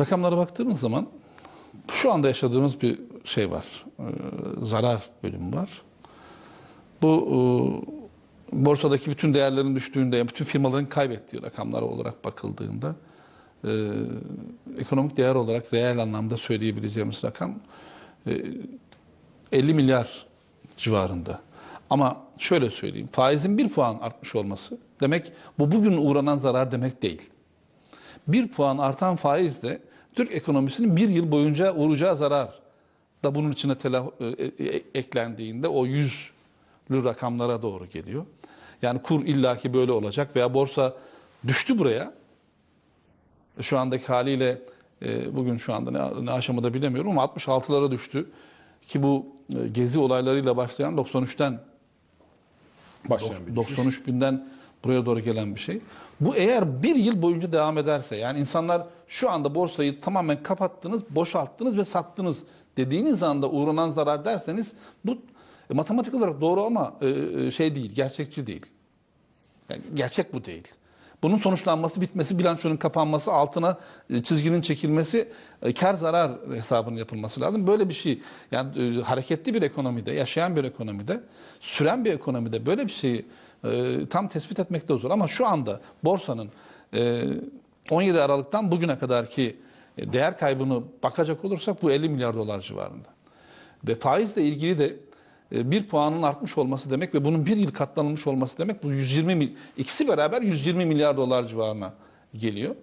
Rakamlara baktığımız zaman şu anda yaşadığımız bir şey var. Ee, zarar bölümü var. Bu e, borsadaki bütün değerlerin düştüğünde, bütün firmaların kaybettiği rakamlar olarak bakıldığında e, ekonomik değer olarak reel anlamda söyleyebileceğimiz rakam e, 50 milyar civarında. Ama şöyle söyleyeyim, faizin bir puan artmış olması demek bu bugün uğranan zarar demek değil. Bir puan artan faiz de Türk ekonomisinin bir yıl boyunca uğrayacağı zarar da bunun içine tela, e, e, eklendiğinde o yüzlü rakamlara doğru geliyor. Yani kur illaki böyle olacak veya borsa düştü buraya. Şu andaki haliyle e, bugün şu anda ne, ne aşamada bilemiyorum ama 66'lara düştü. Ki bu e, gezi olaylarıyla başlayan 93'ten Başlayan bir düşüş. 93 binden buraya doğru gelen bir şey. Bu eğer bir yıl boyunca devam ederse yani insanlar şu anda borsayı tamamen kapattınız, boşalttınız ve sattınız dediğiniz anda uğranan zarar derseniz bu e, matematik olarak doğru ama e, e, şey değil, gerçekçi değil. Yani gerçek bu değil. Bunun sonuçlanması, bitmesi, bilançonun kapanması, altına e, çizginin çekilmesi, e, kar zarar hesabının yapılması lazım. Böyle bir şey, yani hareketli bir ekonomide, yaşayan bir ekonomide, süren bir ekonomide böyle bir şeyi e, tam tespit etmek de zor. Ama şu anda borsanın e, 17 Aralık'tan bugüne kadarki e, değer kaybını bakacak olursak bu 50 milyar dolar civarında. Ve faizle ilgili de e, bir puanın artmış olması demek ve bunun bir yıl katlanılmış olması demek bu 120 mil, ikisi beraber 120 milyar dolar civarına geliyor.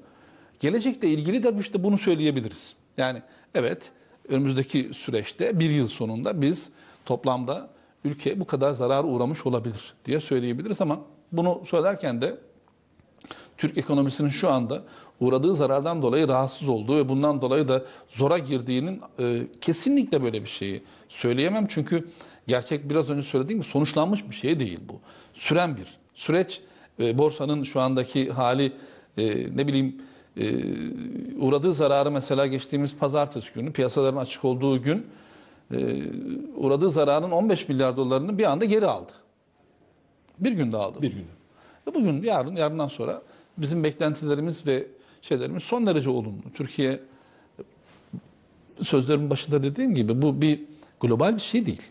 Gelecekle ilgili de işte bunu söyleyebiliriz. Yani evet önümüzdeki süreçte bir yıl sonunda biz toplamda ülke bu kadar zarar uğramış olabilir diye söyleyebiliriz ama bunu söylerken de Türk ekonomisinin şu anda uğradığı zarardan dolayı rahatsız olduğu ve bundan dolayı da zora girdiğinin e, kesinlikle böyle bir şeyi söyleyemem. Çünkü gerçek biraz önce söylediğim gibi sonuçlanmış bir şey değil bu. Süren bir süreç. E, borsanın şu andaki hali e, ne bileyim e, uğradığı zararı mesela geçtiğimiz pazartesi günü piyasaların açık olduğu gün uğradığı zararın 15 milyar dolarını bir anda geri aldı. Bir günde aldı. Bir günde. Bugün, yarın, yarından sonra bizim beklentilerimiz ve şeylerimiz son derece olumlu. Türkiye sözlerimin başında dediğim gibi bu bir global bir şey değil.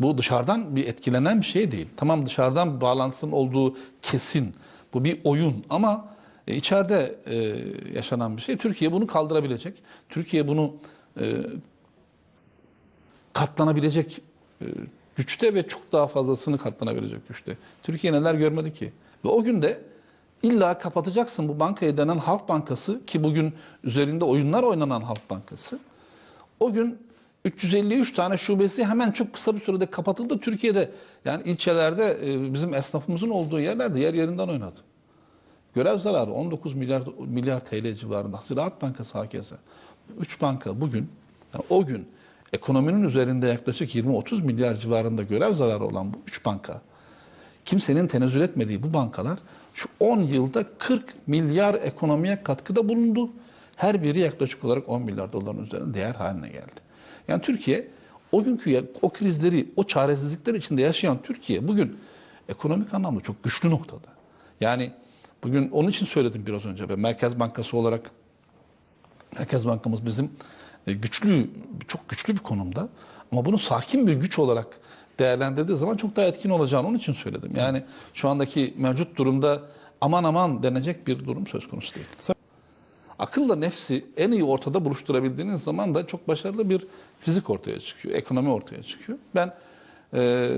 Bu dışarıdan bir etkilenen bir şey değil. Tamam dışarıdan bağlantısının olduğu kesin. Bu bir oyun ama e, içeride e, yaşanan bir şey. Türkiye bunu kaldırabilecek. Türkiye bunu e, katlanabilecek e, güçte ve çok daha fazlasını katlanabilecek güçte. Türkiye neler görmedi ki? Ve o gün de illa kapatacaksın bu bankayı denen Halk Bankası ki bugün üzerinde oyunlar oynanan Halk Bankası. O gün 353 tane şubesi hemen çok kısa bir sürede kapatıldı. Türkiye'de yani ilçelerde e, bizim esnafımızın olduğu yerlerde yer yerinden oynadı. Görev zararı 19 milyar milyar TL civarında. Ziraat Bankası hakeza. 3 banka bugün yani o gün ekonominin üzerinde yaklaşık 20-30 milyar civarında görev zararı olan bu 3 banka kimsenin tenezzül etmediği bu bankalar şu 10 yılda 40 milyar ekonomiye katkıda bulundu. Her biri yaklaşık olarak 10 milyar doların üzerinde değer haline geldi. Yani Türkiye o günkü o krizleri, o çaresizlikler içinde yaşayan Türkiye bugün ekonomik anlamda çok güçlü noktada. Yani bugün onun için söyledim biraz önce ben Merkez Bankası olarak Merkez Bankamız bizim güçlü, çok güçlü bir konumda. Ama bunu sakin bir güç olarak değerlendirdiği zaman çok daha etkin olacağını onun için söyledim. Yani şu andaki mevcut durumda aman aman denecek bir durum söz konusu değil. Akılla nefsi en iyi ortada buluşturabildiğiniz zaman da çok başarılı bir fizik ortaya çıkıyor, ekonomi ortaya çıkıyor. Ben e,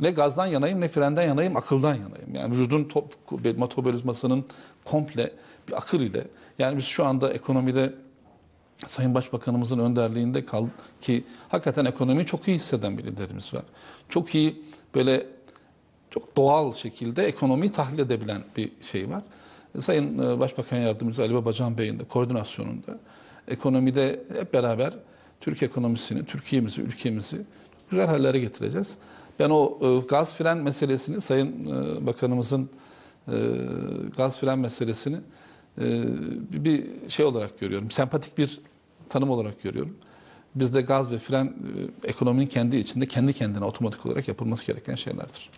ne gazdan yanayım ne frenden yanayım, akıldan yanayım. Yani vücudun top, metabolizmasının komple bir akıl ile. Yani biz şu anda ekonomide Sayın Başbakanımızın önderliğinde kal ki hakikaten ekonomiyi çok iyi hisseden bir liderimiz var. Çok iyi böyle çok doğal şekilde ekonomiyi tahlil edebilen bir şey var. Sayın e, Başbakan Yardımcısı Ali Babacan Bey'in de koordinasyonunda ekonomide hep beraber Türk ekonomisini, Türkiye'mizi, ülkemizi güzel hallere getireceğiz. Ben o e, gaz fren meselesini Sayın e, Bakanımızın gaz fren meselesini bir şey olarak görüyorum. Sempatik bir tanım olarak görüyorum. Bizde gaz ve fren ekonominin kendi içinde kendi kendine otomatik olarak yapılması gereken şeylerdir.